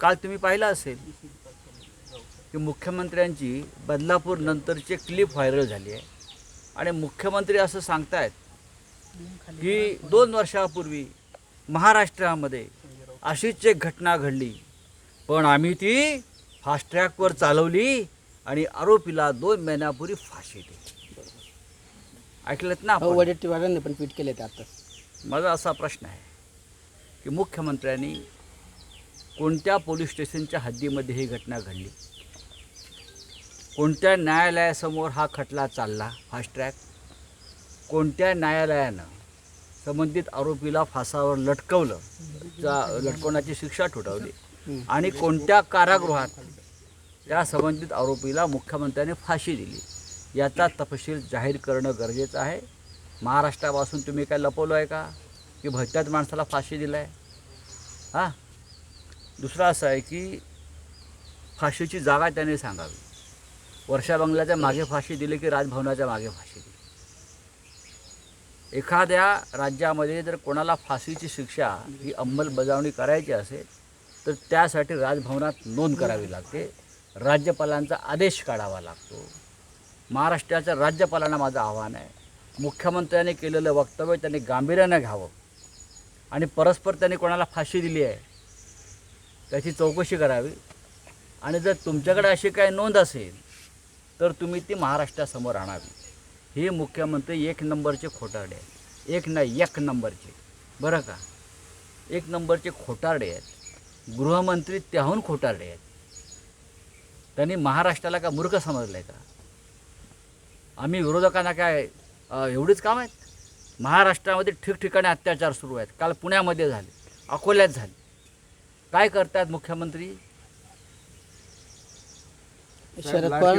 काल तुम्ही पाहिलं असेल की मुख्यमंत्र्यांची बदलापूर नंतरची क्लिप व्हायरल झाली आहे. आणि मुख्यमंत्री असं सांगतायत की दोन वर्षापूर्वी महाराष्ट्रामध्ये अशीच एक घटना घडली. पण आम्ही ती फास्ट ट्रॅकवर चालवली आणि आरोपीला दोन महिन्यापूर्वी फाशी दिली. ऐकलेत ना? वडेट्टीवारांनी पण ट्विट केले ते आता. माझा असा प्रश्न आहे की मुख्यमंत्र्यांनी कोणत्या पोलीस स्टेशनच्या हद्दीमध्ये ही घटना घडली? कोणत्या न्यायालयासमोर हा खटला चालला? फास्ट ट्रॅक कोणत्या न्यायालयानं संबंधित आरोपीला फासावर लटकवलं? लटकवण्याची शिक्षा ठोठावली. आणि कोणत्या कारागृहात त्या संबंधित आरोपीला मुख्यमंत्र्यांनी फाशी दिली? याचा तपशील जाहीर करणं गरजेचं आहे. महाराष्ट्रापासून तुम्ही काय लपवलं आहे का? की भलत्याच माणसाला फाशी दिलं आहे हां? दुसरं असं आहे की फाशीची जागा त्याने सांगावी. वर्षा बंगल्याच्या मागे फाशी दिली की राजभवनाच्या मागे फाशी दिली? एखाद्या राज्यामध्ये जर कोणाला फाशीची शिक्षा ही अंमलबजावणी करायची असेल तर त्यासाठी राजभवनात नोंद करावी लागते. राज्यपालांचा आदेश काढावा लागतो. महाराष्ट्राच्या राज्यपालांना माझं आव्हान आहे. मुख्यमंत्र्यांनी केलेलं वक्तव्य त्यांनी गांभीर्यानं घ्यावं. आणि परस्पर त्यांनी कोणाला फाशी दिली आहे त्याची चौकशी करावी. आणि जर तुमच्याकडे अशी काही नोंद असेल तर तुम्ही ती महाराष्ट्रासमोर आणावी. हे मुख्यमंत्री एक नंबरचे खोटारडे आहेत. एक नाही एक नंबरचे. बरं का? एक नंबरचे खोटारडे आहेत. गृहमंत्री त्याहून खोटारडे आहेत. त्यांनी महाराष्ट्राला का मूर्ख समजलं आहे का? आम्ही विरोधकांना काय एवढीच काम आहेत? महाराष्ट्रामध्ये ठिकठिकाणी अत्याचार सुरू आहेत. काल पुण्यामध्ये झाले अकोल्यात झाले. काय करतात मुख्यमंत्री? शरद पवार